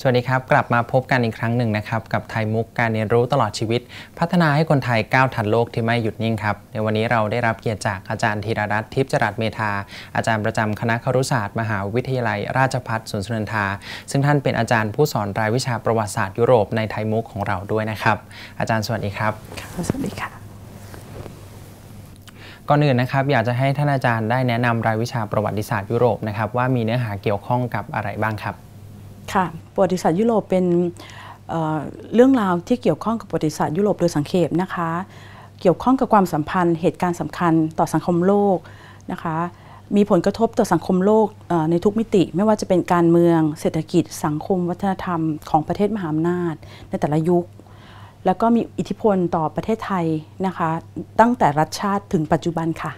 สวัสดีครับ กลับมาพบกันอีกครั้งหนึ่งนะครับ กับไทยมุกการเรียนรู้ตลอดชีวิต พัฒนาให้คนไทยก้าวทันโลกที่ไม่หยุดนิ่งครับ ในวันนี้เราได้รับเกียรติจากอาจารย์ธีรรัตน์ทิพย์จรัสเมธาอาจารย์ประจำคณะครุศาสตร์ มหาวิทยาลัย ราชภัฏสวนสุนันทา ซึ่งท่านเป็นอาจารย์ผู้สอนรายวิชาประวัติศาสตร์ยุโรปในไทยมุกของเราด้วยนะครับ อาจารย์สวัสดีครับสวัสดีค่ะก่อนอื่นนะครับอยากจะให้ท่านอาจารย์ได้แนะนำรายวิชาประวัติศาสตร์ยุโรปนะครับว่ามีเนื้อหาเกี่ยวข้องกับอะไรบ้างครับ ค่ะประวัติศาสตร์ยุโรปเป็นเเรื่องราวที่เกี่ยวข้องกับประวัติศาสตร์ยุโรปโดยสังเขปนะคะ เกี่ยวข้องกับความสัมพันธ์ เหตุการณ์สำคัญต่อสังคมโลกนะคะ มีผลกระทบต่อสังคมโลกในทุกมิติ ไม่ว่าจะเป็นการเมือง เศรษฐกิจ สังคม วัฒนธรรมของประเทศมหาอำนาจ ในแต่ละยุค แล้วก็มีอิทธิพลต่อประเทศไทยนะคะ ตั้งแต่รัฐชาติถึงปัจจุบันค่ะ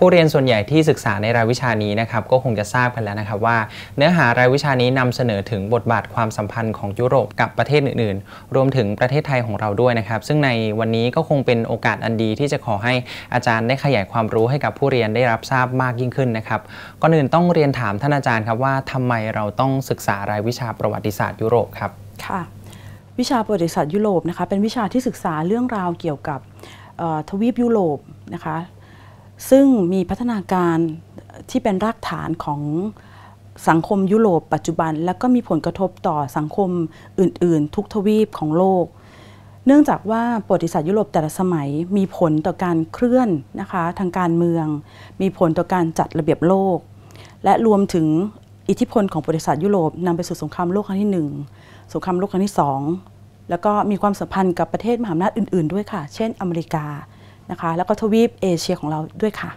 ผู้เรียนส่วนใหญ่ที่ศึกษาในรายวิชานี้นะครับก็คงจะทราบกันแล้วนะครับว่า เนื้อหารายวิชานี้นำเสนอถึงบทบาทความสัมพันธ์ของยุโรปกับประเทศอื่นๆ รวมถึงประเทศไทยของเราด้วยนะครับ ซึ่งในวันนี้ก็คงเป็นโอกาสอันดีที่จะขอให้อาจารย์ได้ขยายความรู้ให้กับผู้เรียนได้รับทราบมากยิ่งขึ้นนะครับก่อนอื่นต้องเรียนถามท่านอาจารย์ครับว่าทำไมเราต้องศึกษารายวิชาประวัติศาสตร์ยุโรปครับค่ะวิชาประวัติศาสตร์ยุโรปนะคะเป็นวิชาที่ศึกษาเรื่องราวเกี่ยวกับทวีปยุโรปนะคะ ซึ่งมีพัฒนาการที่เป็นรากฐานของสังคมยุโรปปัจจุบัน แล้วก็มีผลกระทบต่อสังคมอื่น ๆ ทุกทวีปของโลก เนื่องจากว่าประวัติศาสตร์ยุโรปแต่ละสมัยมีผลต่อการเคลื่อนนะคะทางการเมือง มีผลต่อการจัดระเบียบโลก และรวมถึงอิทธิพลของประวัติศาสตร์ยุโรปนำไปสู่สงครามโลกครั้งที่หนึ่งสงครามโลกครั้งที่ 2 แล้วก็มีความสัมพันธ์กับประเทศมหาอำนาจอื่น ๆ ด้วยค่ะ เช่น อเมริกา นะคะแล้วก็ทวีปเอเชียของเราด้วยค่ะ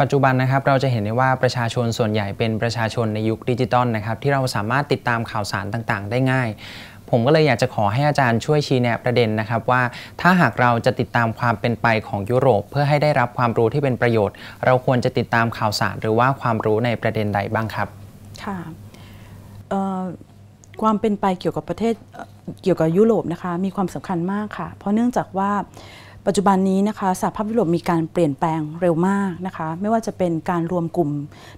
ปัจจุบันนะครับเราจะเห็นได้ว่าประชาชนส่วนใหญ่เป็นประชาชนในยุคดิจิตอลนะครับที่เราสามารถติดตามข่าวสารต่างๆ ได้ง่ายผมก็เลยอยากจะขอให้อาจารย์ช่วยชี้แนะประเด็นนะครับว่าถ้าหากเราจะติดตามความเป็นไปของยุโรป เพื่อให้ได้รับความรู้ที่เป็นประโยชน์ เราควรจะติดตามข่าวสารหรือว่าความรู้ในประเด็นใดบ้างครับ ค่ะเอ่อ ความเป็นไปเกี่ยวกับประเทศเกี่ยวกับยุโรปนะคะมีความสำคัญมากค่ะ เพราะเนื่องจากว่าปัจจุบันนี้นะคะสหภาพยุโรปมีการเปลี่ยนแปลงเร็วมากนะคะไม่ว่าจะเป็นการรวมกลุ่ม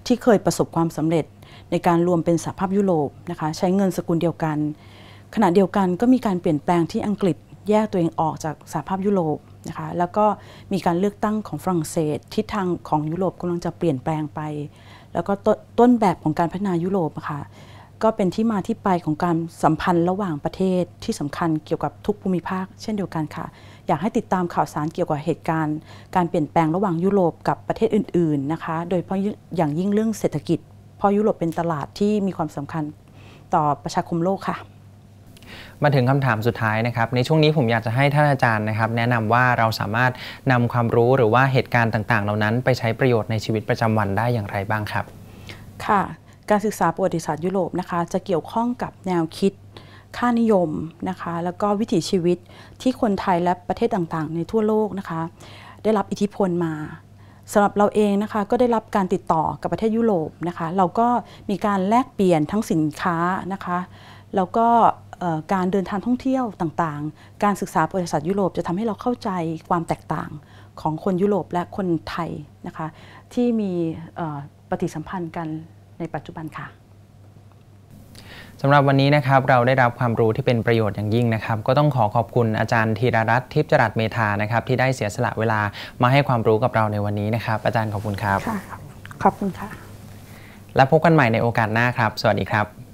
ที่เคยประสบความสำเร็จ ในการรวมเป็นสหภาพยุโรปนะคะใช้เงินสกุลเดียวกัน ขณะเดียวกันก็มีการเปลี่ยนแปลงที่อังกฤษแยกตัวเองออกจากสหภาพยุโรปนะคะแล้วก็มีการเลือกตั้งของฝรั่งเศสทิศทางของยุโรปกำลังจะเปลี่ยนแปลงไป แล้วก็ตต้นแบบของการพัฒนายุโรปะค่ะ ก็เป็นที่มาที่ไปของการสัมพันธ์ระหว่างประเทศที่สำคัญเกี่ยวกับทุกภูมิภาค เช่นเดียวกันค่ะ อยากให้ติดตามข่าวสารเกี่ยวกับเหตุการณ์ การเปลี่ยนแปลงระหว่างยุโรปกับประเทศอื่น ๆนะคะ โดยเฉพาะอย่างยิ่งเรื่องเศรษฐกิจ เพราะยุโรปเป็นตลาดที่มีความสำคัญต่อประชาคมโลกค่ะมาถึงคำถามสุดท้ายนะครับ ในช่วงนี้ผมอยากจะให้ท่านอาจารย์นะครับ แนะนำว่าเราสามารถนำความรู้หรือว่าเหตุการณ์ต่าง ๆ เหล่านั้น ไปใช้ประโยชน์ในชีวิตประจำวันได้อย่างไรบ้างครับ ค่ะ การศึกษาประวัติศาสตร์ยุโรปนะคะจะเกี่ยวข้องกับแนวคิด ค่านิยมนะคะแล้วก็วิถีชีวิตที่คนไทยและประเทศต่างๆ ในทั่วโลกนะคะ ได้รับอิทธิพลมาสำหรับเราเองนะคะก็ได้รับการติดต่อกับประเทศยุโรปนะคะเราก็มีการแลกเปลี่ยนทั้งสินค้านะคะแล้วก็การเดินทางท่องเที่ยวต่างๆ การศึกษาประวัติศาสตร์ยุโรปจะทำให้เราเข้าใจความแตกต่างของคนยุโรปและคนไทยนะคะที่มีปฏิสัมพันธ์กัน ในปัจจุบันค่ะสำหรับวันนี้นะครับเราได้รับความรู้ที่เป็นประโยชน์อย่างยิ่งนะครับ ก็ต้องขอขอบคุณอาจารย์ธีรรัตน์ทิพย์จรัสเมธานะครับ ที่ได้เสียสละเวลามาให้ความรู้กับเราในวันนี้นะครับ อาจารย์ขอบคุณครับค่ะขอบคุณค่ะ และพบกันใหม่ในโอกาสหน้าครับ สวัสดีครับ